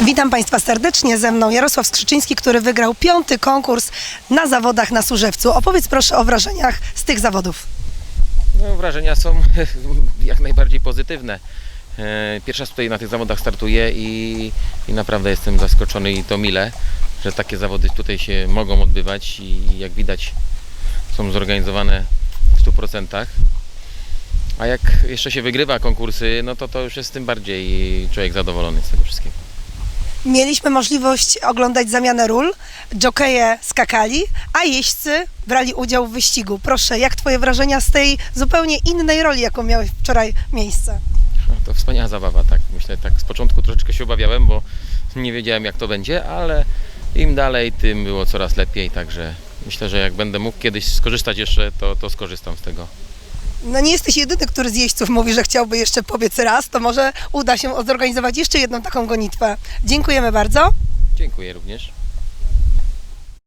Witam Państwa serdecznie. Ze mną Jarosław Skrzyczyński, który wygrał piąty konkurs na zawodach na Służewcu. Opowiedz proszę o wrażeniach z tych zawodów. No, wrażenia są jak najbardziej pozytywne. E, Pierwszy raz tutaj na tych zawodach startuję i, i naprawdę jestem zaskoczony i to mile, że takie zawody tutaj się mogą odbywać i jak widać są zorganizowane w 100%. A jak jeszcze się wygrywa konkursy, no to to już jest tym bardziej człowiek zadowolony z tego wszystkiego. Mieliśmy możliwość oglądać zamianę ról. Jokeje skakali, a jeźdźcy brali udział w wyścigu. Proszę, jak Twoje wrażenia z tej zupełnie innej roli, jaką miałeś wczoraj miejsce? No, To wspaniała zabawa, tak. Myślę, tak z początku troszeczkę się obawiałem, bo nie wiedziałem jak to będzie, ale im dalej, tym było coraz lepiej, także myślę, że jak będę mógł kiedyś skorzystać jeszcze, to, to skorzystam z tego. No nie jesteś jedyny, który z jeźdźców mówi, że chciałby jeszcze pobiec raz, to może uda się zorganizować jeszcze jedną taką gonitwę. Dziękujemy bardzo. Dziękuję również.